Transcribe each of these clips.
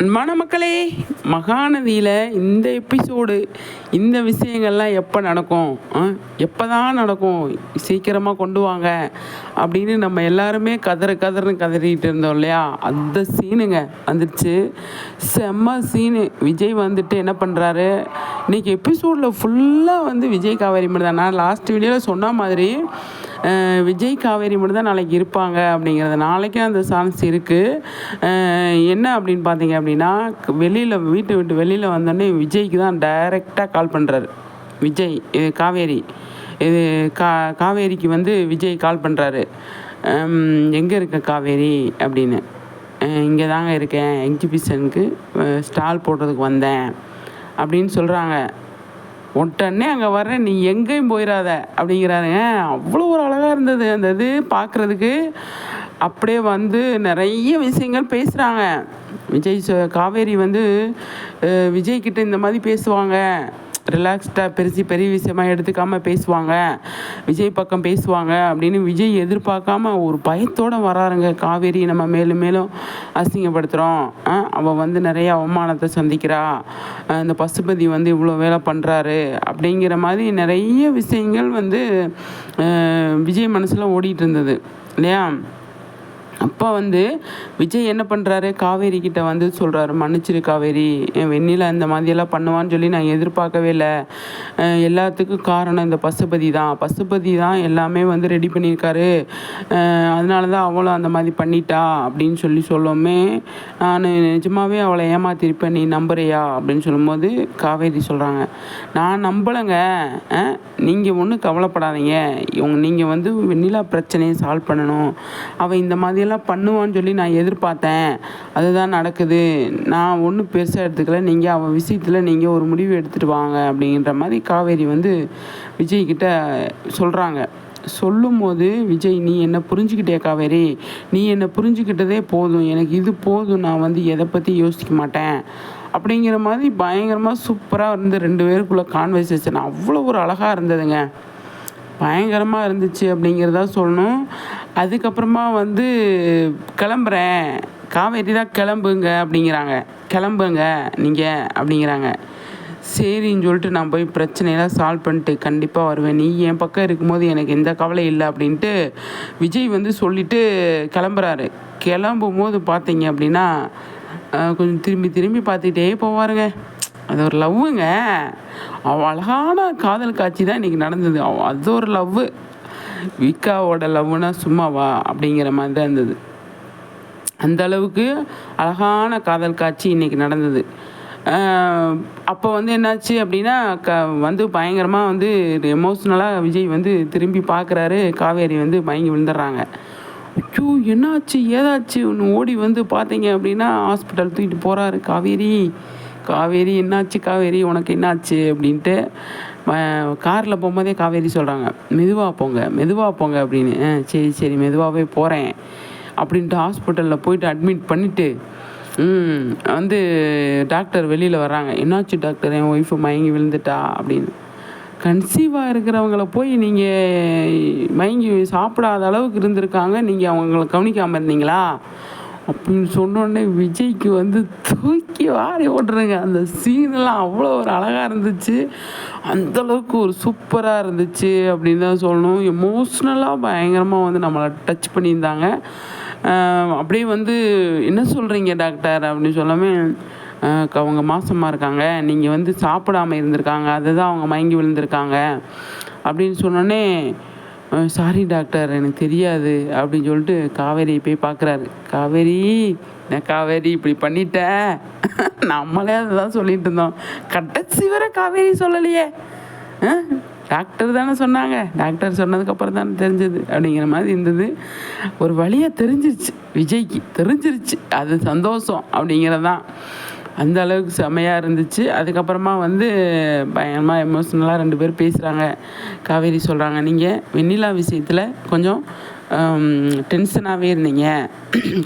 அன்பான மக்களே மகாநதியில் இந்த எபிசோடு இந்த விஷயங்கள்லாம் எப்போ நடக்கும்? எப்போ தான் நடக்கும்? சீக்கிரமாக கொண்டு வாங்க. அப்படின்னு நம்ம எல்லாருமே கதறு கதறுன்னு கதறிட்டு இருந்தோம் இல்லையா? அந்த சீனுங்க வந்துடுச்சு செம்ம சீனு விஜய் வந்துட்டு என்ன பண்ணுறாரு இன்றைக்கி எபிசோடில் ஃபுல்லாக வந்து விஜய் காவேரி மட்டும் தான் நான் லாஸ்ட் வீடியோவில் சொன்ன மாதிரி விஜய் காவேரி மட்டும் தான் நாளைக்கு இருப்பாங்க அப்படிங்கிறது நாளைக்கும் அந்த சான்ஸ் இருக்குது என்ன அப்படின்னு பார்த்தீங்க அப்படின்னா வெளியில் வீட்டை விட்டு வெளியில் வந்தோடனே விஜய்க்கு தான் டைரெக்டாக கால் பண்ணுறாரு விஜய் இது காவேரி. இது கா காவேரிக்கு வந்து விஜய் கால் பண்ணுறாரு எங்கே இருக்க காவேரி அப்படின்னு. இங்கே தாங்க இருக்கேன். எக்ஸிபிஷனுக்கு ஸ்டால் போடுறதுக்கு வந்தேன் அப்படின்னு சொல்கிறாங்க உடனே அங்கே வர்றேன். நீ எங்கேயும் போயிடாத அப்படிங்கிறாருங்க. அவ்வளோ இருந்தது. அந்த இது பார்க்குறதுக்கு அப்படியே வந்து நிறைய விஷயங்கள் பேசுகிறாங்க விஜய் காவேரி வந்து விஜய்கிட்ட விஜய் இந்த மாதிரி பேசுவாங்க. ரிலாக்ஸ்டாக பெருசு பெரிய விஷயமாக எடுத்துக்காமல் பேசுவாங்க. விஜய் பக்கம் பேசுவாங்க அப்படின்னு விஜய் எதிர்பார்க்காம ஒரு பயத்தோடு வராருங்க. காவேரி நம்ம மேலும் மேலும் அசிங்கப்படுத்துகிறோம் அவள் வந்து நிறைய அவமானத்தை சந்திக்கிறா. இந்த பசுபதி வந்து இவ்வளோ வேலை பண்ணுறாரு அப்படிங்கிற மாதிரி நிறைய விஷயங்கள் வந்து விஜய் மனசில் ஓடிட்டு இருந்தது. இல்லையா? அப்போ வந்து விஜய் என்ன பண்ணுறாரு காவேரி கிட்ட வந்து சொல்கிறாரு மன்னிச்சிரு காவேரி என் வெண்ணிலா இந்த மாதிரியெல்லாம் பண்ணுவான்னு சொல்லி நான் எதிர்பார்க்கவே இல்லை. எல்லாத்துக்கும் காரணம் இந்த பசுபதி தான். பசுபதி தான் எல்லாமே வந்து ரெடி பண்ணியிருக்காரு. அதனால தான் அவளும் அந்த மாதிரி பண்ணிட்டா அப்படின்னு சொல்லி சொல்லவுமே. நான் நிஜமாவே அவளை ஏமாத்திருப்பேன் நீ நம்புறியா? அப்படின்னு சொல்லும்போது காவேரி சொல்கிறாங்க நான் நம்பலைங்க. நீங்கள் ஒன்றும் கவலைப்படாதீங்க. இவங்க நீங்கள் வந்து வெண்ணிலா பிரச்சனையை சால்வ் பண்ணணும். அவள் இந்த மாதிரி மாதிரியெல்லாம் பண்ணுவான்னு சொல்லி நான் எதிர்பார்த்தேன். அதுதான் நடக்குது. நான் ஒன்றும் பெருசாக எடுத்துக்கல. நீங்கள் அவன் விஷயத்தில் நீங்கள் ஒரு முடிவு எடுத்துகிட்டு வாங்க அப்படிங்கிற மாதிரி காவேரி வந்து விஜய் கிட்ட சொல்கிறாங்க சொல்லும்போது விஜய் நீ என்னை புரிஞ்சுக்கிட்டே காவேரி? நீ என்னை புரிஞ்சுக்கிட்டதே போதும். எனக்கு இது போதும். நான் வந்து எதை பற்றி யோசிக்க மாட்டேன். அப்படிங்கிற மாதிரி பயங்கரமாக சூப்பராக இருந்து ரெண்டு பேருக்குள்ள கான்வர்சேஷன் அவ்வளோ ஒரு அழகாக இருந்ததுங்க. பயங்கரமாக இருந்துச்சு அப்படிங்கிறதா சொல்லணும். அதுக்கப்புறமா வந்து கிளம்புறேன். காவேரி தான் கிளம்புங்க அப்படிங்கிறாங்க. கிளம்புங்க நீங்கள் அப்படிங்கிறாங்க. சரின்னு சொல்லிட்டு நான் போய் பிரச்சனையெல்லாம் சால்வ் பண்ணிட்டு கண்டிப்பாக வருவேன். நீ என் பக்கம் இருக்கும்போது எனக்கு எந்த கவலை இல்லை அப்படின்ட்டு விஜய் வந்து சொல்லிவிட்டு கிளம்புறாரு. கிளம்பும் போது பார்த்தீங்க அப்படின்னா கொஞ்சம் திரும்பி திரும்பி பார்த்துக்கிட்டே போவாருங்க. அது ஒரு லவ்வுங்க. அவ அழகான காதல் காட்சி தான் இன்றைக்கி நடந்தது. அது ஒரு லவ்வு. விக்காவோட லவ்னா சும்மாவா அப்படிங்கிற மாதிரி தான் இருந்தது. அந்த அளவுக்கு அழகான காதல் காட்சி இன்றைக்கி நடந்தது. அப்போ வந்து என்னாச்சு அப்படின்னா க வந்து பயங்கரமாக வந்து எமோஷ்னலாக விஜய் வந்து திரும்பி பார்க்குறாரு காவேரி வந்து மயங்கி விழுந்துடுறாங்க. ஐயோ என்னாச்சு ஏதாச்சு ஒன்று ஓடி வந்து பார்த்தீங்க அப்படின்னா ஹாஸ்பிட்டல் தூக்கிட்டு போகிறாரு காவேரி. காவேரி என்னாச்சு காவேரி உனக்கு என்னாச்சு அப்படின்ட்டு. காரில் போகும்போதே காவேரி சொல்கிறாங்க மெதுவாக போங்க மெதுவாக போங்க அப்படின்னு. "ஆ, சரி சரி மெதுவாகவே போகிறேன் அப்படின்ட்டு ஹாஸ்பிட்டலில் போயிட்டு அட்மிட் பண்ணிவிட்டு வந்து டாக்டர் வெளியில் வர்றாங்க. என்னாச்சு டாக்டர் என் ஒய்ஃபு மயங்கி விழுந்துட்டா அப்படின்னு. கன்சீவாக இருக்கிறவங்கள போய் நீங்கள் மயங்கி சாப்பிடாத அளவுக்கு இருந்திருக்காங்க. நீங்கள் அவங்கள கவனிக்காமல் இருந்தீங்களா? அப்படின்னு சொன்னோடனே விஜய்க்கு வந்து தூக்கி வாரி ஓட்டுருங்க அந்த சீனெல்லாம் அவ்வளோ ஒரு அழகாக இருந்துச்சு. அந்தளவுக்கு ஒரு சூப்பராக இருந்துச்சு அப்படின்னு தான் சொல்லணும். எமோஷ்னலாக பயங்கரமாக வந்து நம்மளை டச் பண்ணியிருந்தாங்க. அப்படியே வந்து என்ன சொல்கிறீங்க டாக்டர் அப்படின்னு சொல்லாமல் அவங்க மாசமாக இருக்காங்க. நீங்கள் வந்து சாப்பிடாம இருந்திருக்காங்க. அதுதான் அவங்க மயங்கி விழுந்திருக்காங்க. அப்படின்னு சொன்னோடனே சாரி டாக்டர் எனக்கு தெரியாது அப்படின்னு சொல்லிட்டு காவேரியை போய் பார்க்குறாரு. காவேரி நான் காவேரி இப்படி பண்ணிட்ட? நம்மளே அதுதான் சொல்லிட்டு இருந்தோம். கடைசி வரை காவேரி சொல்லலையே. டாக்டர் தானே சொன்னாங்க. டாக்டர் சொன்னதுக்கப்புறம் தானே தெரிஞ்சது. அப்படிங்கிற மாதிரி இருந்தது. ஒரு வழியாக தெரிஞ்சிருச்சு. விஜய்க்கு தெரிஞ்சிருச்சு. அது சந்தோஷம் அப்படிங்கிறதான் அந்த அளவுக்கு செமையாக இருந்துச்சு. அதுக்கப்புறமா வந்து பயங்கரமாக எமோஷ்னலாக ரெண்டு பேரும் பேசுகிறாங்க காவேரி சொல்கிறாங்க நீங்கள் வெண்ணிலா விஷயத்தில் கொஞ்சம் டென்ஷனாகவே இருந்தீங்க.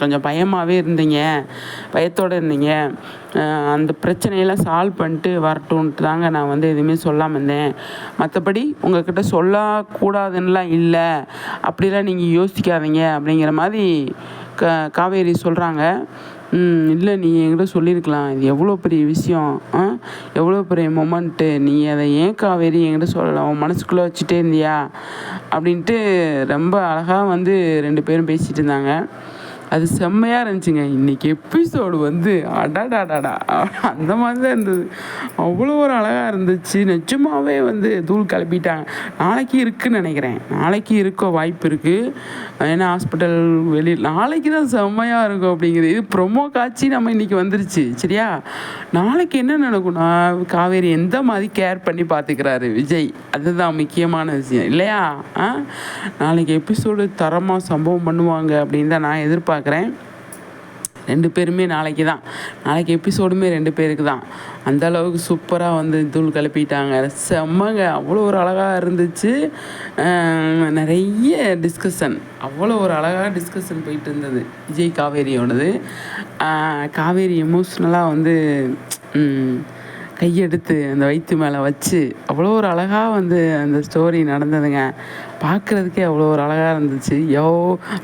கொஞ்சம் பயமாகவே இருந்தீங்க. பயத்தோடு இருந்தீங்க. அந்த பிரச்சனையெல்லாம் சால்வ் பண்ணிட்டு வரட்டும்ன்ட்டு தாங்க நான் வந்து எதுவுமே சொல்லாமல் இருந்தேன். மற்றபடி உங்ககிட்ட சொல்லக்கூடாதுன்னெலாம் இல்லை. அப்படிலாம் நீங்கள் யோசிக்காதீங்க. அப்படிங்கிற மாதிரி க காவேரி சொல்கிறாங்க இல்லை நீ என்கிட்ட சொல்லியிருக்கலாம். இது எவ்வளோ பெரிய விஷயம்? ஆ? எவ்வளோ பெரிய மொமெண்ட்டு? நீ அதை ஏன் காவேரி என்கிட்ட சொல்லலை? உன் மனசுக்குள்ளே வச்சுட்டே இருந்தியா? அப்படின்ட்டு ரொம்ப அழகாக வந்து ரெண்டு பேரும் பேசிகிட்டு இருந்தாங்க. அது செம்மையாக இருந்துச்சுங்க. இன்றைக்கி எபிசோடு வந்து அடாடாடாடா. அந்த மாதிரி தான் இருந்தது. அவ்வளோ ஒரு அழகாக இருந்துச்சு. நிஜமாகவே வந்து தூள் கிளப்பிட்டாங்க நாளைக்கு இருக்குன்னு நினைக்கிறேன். நாளைக்கு இருக்க வாய்ப்பு இருக்குது ஏன்னா ஹாஸ்பிட்டல் வெளியில் நாளைக்கு தான் செம்மையாக இருக்கும் அப்படிங்கிறது இது ப்ரொமோ காட்சி நம்ம இன்றைக்கி வந்துருச்சு. சரியா? நாளைக்கு என்ன நடக்கும்னா காவேரி எந்த மாதிரி கேர் பண்ணி பார்த்துக்கிறாரு விஜய்? அதுதான் முக்கியமான விஷயம். இல்லையா? ஆ? நாளைக்கு எபிசோடு தரமாக சம்பவம் பண்ணுவாங்க அப்படின்னு தான் நான் எதிர்பார்க்குறேன். பார்க்குறேன். ரெண்டு பேருமே நாளைக்கு தான். நாளைக்கு எபிசோடுமே ரெண்டு பேருக்கு தான். அந்த அளவுக்கு சூப்பராக வந்து தூள் கிளப்பிட்டாங்க செம்மங்க. அவ்வளோ ஒரு அழகாக இருந்துச்சு. நிறைய டிஸ்கஷன் அவ்வளோ ஒரு அழகாக டிஸ்கஷன் போயிட்டு இருந்தது. விஜய் காவேரியோடது. காவேரி எமோஷ்னலாக வந்து கையெடுத்து அந்த வயிற்று மேலே வச்சு அவ்வளோ ஒரு அழகாக வந்து அந்த ஸ்டோரி நடந்ததுங்க. பார்க்குறதுக்கே அவ்வளோ ஒரு அழகாக இருந்துச்சு. யோ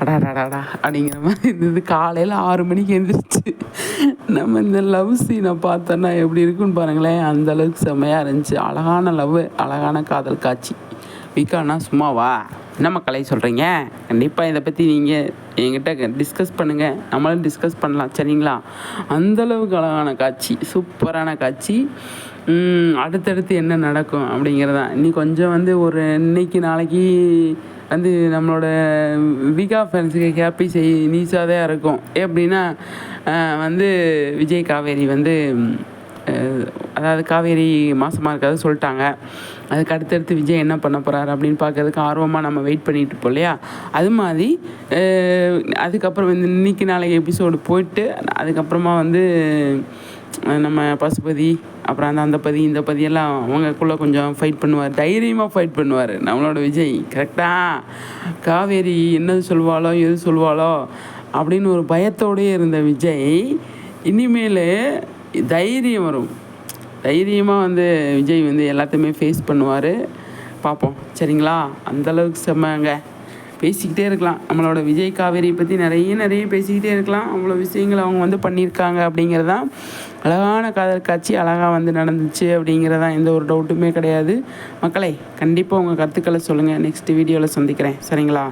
அடாடாடாடா அப்படிங்கிற மாதிரி இருந்தது. காலையில் ஆறு மணிக்கு எழுந்திரிச்சு நம்ம இந்த லவ் சீனை பார்த்தோன்னா எப்படி இருக்குன்னு பாருங்களேன். அந்தளவுக்கு செம்மையாக இருந்துச்சு. அழகான லவ் அழகான காதல் காட்சி. விகானா சும்மாவா? என்னம்மா கலை சொல்கிறீங்க கண்டிப்பாக இதை பற்றி நீங்கள் என்கிட்ட டிஸ்கஸ் பண்ணுங்கள் நம்மளும் டிஸ்கஸ் பண்ணலாம் சரிங்களா? அந்தளவுக்கு அழகான காட்சி சூப்பரான காட்சி. அடுத்தடுத்து என்ன நடக்கும் அப்படிங்கிறதான் இன்னி கொஞ்சம் வந்து ஒரு இன்னைக்கு நாளைக்கு வந்து நம்மளோட விகா ஃபேன்ஸுக்கு ஹாப்பி செய் நீஸாக இருக்கும். எப்படின்னா வந்து விஜய் காவேரி வந்து அதாவது காவேரி மாதமாக இருக்காது சொல்லிட்டாங்க. அதுக்கு அடுத்தடுத்து விஜய் என்ன பண்ண போகிறாரு அப்படின்னு பார்க்கறதுக்கு ஆர்வமாக நம்ம வெயிட் பண்ணிட்டு இருப்போம் இல்லையா? அது மாதிரி அதுக்கப்புறம் வந்து இன்னைக்கு நாளைக்கு எபிசோடு போயிட்டு அதுக்கப்புறமா வந்து நம்ம பசுபதி அப்புறம் அந்த அந்த பதி இந்த பதியெல்லாம் அவங்கக்குள்ளே கொஞ்சம் ஃபைட் பண்ணுவார் தைரியமாக ஃபைட் பண்ணுவார் நம்மளோட விஜய். கரெக்டாக காவேரி என்னது சொல்வாளோ எது சொல்வாளோ அப்படின்னு ஒரு பயத்தோடயே இருந்த விஜய் இனிமேல் தைரியம் வரும். தைரியமாக வந்து விஜய் வந்து எல்லாத்தையுமே ஃபேஸ் பண்ணுவார். பார்ப்போம். சரிங்களா? அந்தளவுக்கு செம்மங்க. பேசிக்கிட்டே இருக்கலாம். நம்மளோட விஜய் காவேரியை பற்றி நிறைய நிறைய பேசிக்கிட்டே இருக்கலாம். அவ்வளோ விஷயங்கள் அவங்க வந்து பண்ணியிருக்காங்க அப்படிங்கிறது தான் அழகான காதல் காட்சி அழகாக வந்து நடந்துச்சு அப்படிங்கிறதான் எந்த ஒரு டவுட்டுமே கிடையாது. மக்களை கண்டிப்பாக உங்கள் கருத்துக்களை சொல்லுங்கள் நெக்ஸ்ட் வீடியோவில் சந்திக்கிறேன். சரிங்களா?